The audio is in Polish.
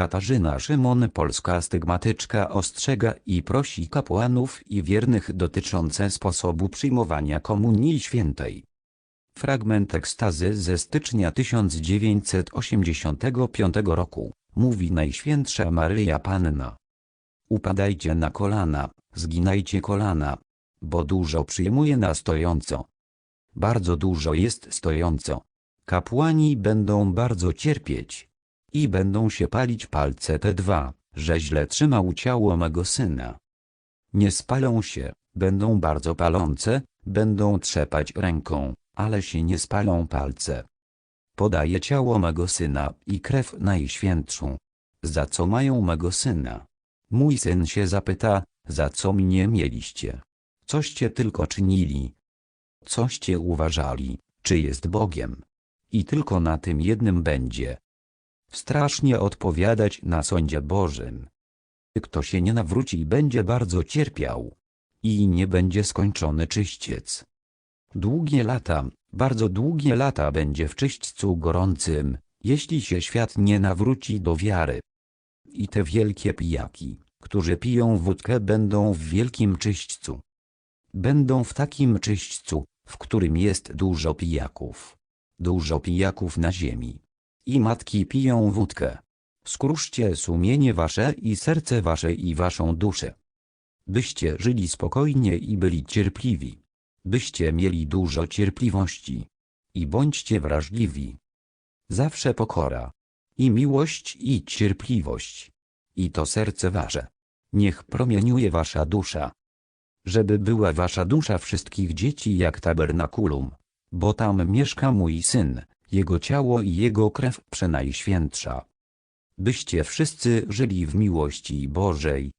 Katarzyna Szymon Polska stygmatyczka ostrzega i prosi kapłanów i wiernych dotyczące sposobu przyjmowania Komunii Świętej. Fragment ekstazy ze stycznia 1985 roku, mówi Najświętsza Maryja Panna. Upadajcie na kolana, zginajcie kolana, bo dużo przyjmuje na stojąco. Bardzo dużo jest stojąco. Kapłani będą bardzo cierpieć. I będą się palić palce te dwa, że źle trzymał ciało mego syna. Nie spalą się, będą bardzo palące, będą trzepać ręką, ale się nie spalą palce. Podaję ciało mego syna i krew najświętszą. Za co mają mego syna? Mój syn się zapyta, za co mnie mieliście? Coście tylko czynili? Coście uważali, czy jest Bogiem? I tylko na tym jednym będzie. Strasznie odpowiadać na sądzie Bożym. Kto się nie nawróci będzie bardzo cierpiał. I nie będzie skończony czyściec. Długie lata, bardzo długie lata będzie w czyśćcu gorącym, jeśli się świat nie nawróci do wiary. I te wielkie pijaki, którzy piją wódkę będą w wielkim czyśćcu. Będą w takim czyśćcu, w którym jest dużo pijaków. Dużo pijaków na ziemi. I matki piją wódkę. Skruszcie sumienie wasze i serce wasze i waszą duszę. Byście żyli spokojnie i byli cierpliwi. Byście mieli dużo cierpliwości. I bądźcie wrażliwi. Zawsze pokora. I miłość i cierpliwość. I to serce wasze. Niech promieniuje wasza dusza. Żeby była wasza dusza wszystkich dzieci jak tabernakulum. Bo tam mieszka mój syn, jego ciało i jego krew przenajświętsza. Byście wszyscy żyli w miłości Bożej,